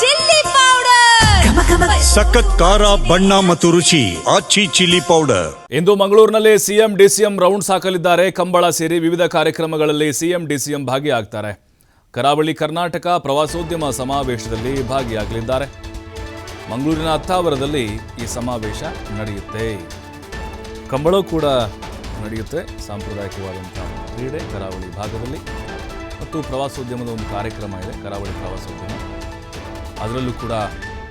Chilli powder. ಸಖತ್ ಖಾರ ಬಣ್ಣ ಮತ್ತು ರುಚಿ ಆಚಿ ಚಿಲ್ಲಿ ಪೌಡರ್. ಇಂದು ಮಂಗಳೂರಿನಲ್ಲಿ ಸಿಎಂ ಡಿಸಿಎಂ ರೌಂಡ್ಸ್ ಹಾಕಲಿದ್ದಾರೆ. ಕಂಬಳ ಸೇರಿ ವಿವಿಧ ಕಾರ್ಯಕ್ರಮಗಳಲ್ಲಿ ಸಿಎಂ ಡಿಸಿಎಂ ಭಾಗಿಯಾಗ್ತಾರೆ. ಕರಾವಳಿ ಕರ್ನಾಟಕ ಪ್ರವಾಸೋದ್ಯಮ ಸಮಾವೇಶದಲ್ಲಿ ಭಾಗಿಯಾಗಲಿದ್ದಾರೆ. ಮಂಗಳೂರಿನ ಅತ್ತಾವರದಲ್ಲಿ ಈ ಸಮಾವೇಶ ನಡೆಯುತ್ತೆ. ಕಂಬಳ ಕೂಡ ನಡೆಯುತ್ತೆ. ಸಾಂಪ್ರದಾಯಿಕವಾದಂಥ ಕ್ರೀಡೆ ಕರಾವಳಿ ಭಾಗದಲ್ಲಿ. ಮತ್ತು ಪ್ರವಾಸೋದ್ಯಮದ ಒಂದು ಕಾರ್ಯಕ್ರಮ ಇದೆ. ಕರಾವಳಿ ಪ್ರವಾಸೋದ್ಯಮ. ಅದರಲ್ಲೂ ಕೂಡ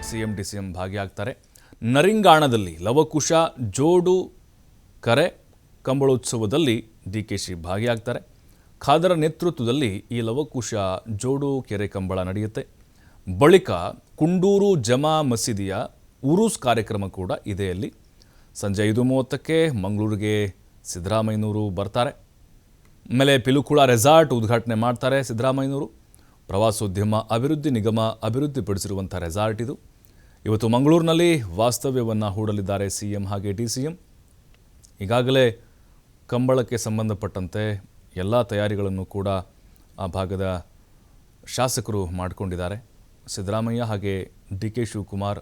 C M D C M ಭಾಗಿಯಾಗ್ತಾರೆ. ನರಿಂಗಾಣದಲ್ಲಿ ಲವಕುಶ, ಜೋಡು, ಕರೆ, ಕಂಬಳೋತ್ಸವದಲ್ಲಿ ಡಿ ಕೆ ಶಿ ಭಾಗಿಯಾಗ್ತಾರೆ. ಖಾದರ ನೇತೃತ್ವದಲ್ಲಿ ಈ ಲವಕುಶ, ಜೋಡು, ಕೆರೆ ಕಂಬಳ ನಡೆಯುತ್ತೆ. ಬಳಿಕ ಕುಂಡೂರು ಜಮಾ ಮಸೀದಿಯ ಉರೂಸ್ ಕಾರ್ಯಕ್ರಮ ಕೂಡ ಇದೆ ಅಲ್ಲಿ. ಸಂಜೆ ಐದು ಮೂವತ್ತಕ್ಕೆ ಮಂಗಳೂರಿಗೆ ಸಿದ್ದರಾಮಯ್ಯನವರು ಬರ್ತಾರೆ. ಆಮೇಲೆ ಪಿಲುಕುಳ ರೆಸಾರ್ಟ್ ಉದ್ಘಾಟನೆ ಮಾಡ್ತಾರೆ ಸಿದ್ದರಾಮಯ್ಯನವರು. ಪ್ರವಾಸೋದ್ಯಮ, ಅಭಿವೃದ್ಧಿ ನಿಗಮ ಅಭಿವೃದ್ಧಿಪಡಿಸಿರುವಂಥ ರೆಸಾರ್ಟ್ ಇದು. ಇವತ್ತು ಮಂಗಳೂರಿನಲ್ಲಿ ವಾಸ್ತವ್ಯವನ್ನು ಹೂಡಲಿದ್ದಾರೆ ಸಿ ಎಂ ಹಾಗೆ ಡಿ ಸಿ ಎಂ. ಈಗಾಗಲೇ ಕಂಬಳಕ್ಕೆ ಸಂಬಂಧಪಟ್ಟಂತೆ ಎಲ್ಲ ತಯಾರಿಗಳನ್ನು ಕೂಡ ಆ ಭಾಗದ ಶಾಸಕರು ಮಾಡಿಕೊಂಡಿದ್ದಾರೆ. ಸಿದ್ದರಾಮಯ್ಯ ಹಾಗೆ ಡಿ ಕೆ ಶಿವಕುಮಾರ್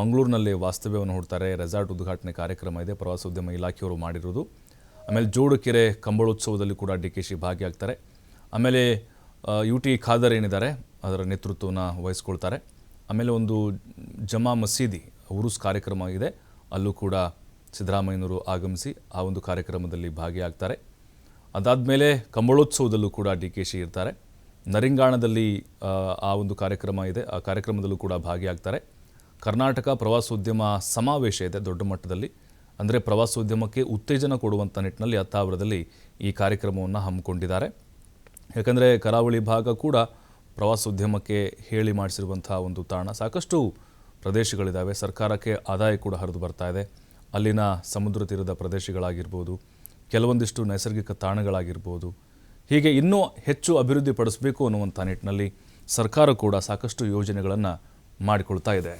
ಮಂಗಳೂರಿನಲ್ಲಿ ವಾಸ್ತವ್ಯವನ್ನು ಹೂಡ್ತಾರೆ. ರೆಸಾರ್ಟ್ ಉದ್ಘಾಟನೆ ಕಾರ್ಯಕ್ರಮ ಇದೆ. ಪ್ರವಾಸೋದ್ಯಮ ಇಲಾಖೆಯವರು ಮಾಡಿರೋದು. ಆಮೇಲೆ ಜೋಡುಕೆರೆ ಕಂಬಳೋತ್ಸವದಲ್ಲಿ ಕೂಡ ಡಿ ಕೆ ಶಿ ಭಾಗಿಯಾಗ್ತಾರೆ. ಆಮೇಲೆ ಯು ಟಿ ಖಾದರ್ ಏನಿದ್ದಾರೆ ಅದರ ನೇತೃತ್ವನ ವಹಿಸ್ಕೊಳ್ತಾರೆ. ಆಮೇಲೆ ಒಂದು ಜಮಾ ಮಸೀದಿ ಉರುಸ್ ಕಾರ್ಯಕ್ರಮ ಇದೆ. ಅಲ್ಲೂ ಕೂಡ ಸಿದ್ದರಾಮಯ್ಯನವರು ಆಗಮಿಸಿ ಆ ಒಂದು ಕಾರ್ಯಕ್ರಮದಲ್ಲಿ ಭಾಗಿಯಾಗ್ತಾರೆ. ಅದಾದಮೇಲೆ ಕಂಬಳೋತ್ಸವದಲ್ಲೂ ಕೂಡ ಡಿ ಕೆ ಶಿ ಇರ್ತಾರೆ. ನರಿಂಗಾಣದಲ್ಲಿ ಆ, ಒಂದು ಕಾರ್ಯಕ್ರಮ ಇದೆ. ಆ ಕಾರ್ಯಕ್ರಮದಲ್ಲೂ ಕೂಡ ಭಾಗಿಯಾಗ್ತಾರೆ. ಕರ್ನಾಟಕ ಪ್ರವಾಸೋದ್ಯಮ ಸಮಾವೇಶ ಇದೆ ದೊಡ್ಡ ಮಟ್ಟದಲ್ಲಿ. ಅಂದರೆ ಪ್ರವಾಸೋದ್ಯಮಕ್ಕೆ ಉತ್ತೇಜನ ಕೊಡುವಂಥ ನಿಟ್ಟಿನಲ್ಲಿ ಹತ್ತಾವರದಲ್ಲಿ ಈ ಕಾರ್ಯಕ್ರಮವನ್ನು ಹಮ್ಮಿಕೊಂಡಿದ್ದಾರೆ. ಯಾಕಂದರೆ ಕರಾವಳಿ ಭಾಗ ಕೂಡ ಪ್ರವಾಸೋದ್ಯಮಕ್ಕೆ ಹೇಳಿ ಮಾಡಿಸಿರುವಂಥ ಒಂದು ತಾಣ. ಸಾಕಷ್ಟು ಪ್ರದೇಶಗಳಿದ್ದಾವೆ ಸರ್ಕಾರಕ್ಕೆ ಆದಾಯ ಕೂಡ ಹರಿದು ಬರ್ತಾ ಇದೆ. ಅಲ್ಲಿನ ಸಮುದ್ರ ತೀರದ ಪ್ರದೇಶಗಳಾಗಿರ್ಬೋದು, ಕೆಲವೊಂದಿಷ್ಟು ನೈಸರ್ಗಿಕ ತಾಣಗಳಾಗಿರ್ಬೋದು, ಹೀಗೆ ಇನ್ನೂ ಹೆಚ್ಚು ಅಭಿವೃದ್ಧಿಪಡಿಸಬೇಕು ಅನ್ನುವಂಥ ನಿಟ್ಟಿನಲ್ಲಿ ಸರ್ಕಾರ ಕೂಡ ಸಾಕಷ್ಟು ಯೋಜನೆಗಳನ್ನು ಮಾಡಿಕೊಳ್ತಾ ಇದೆ.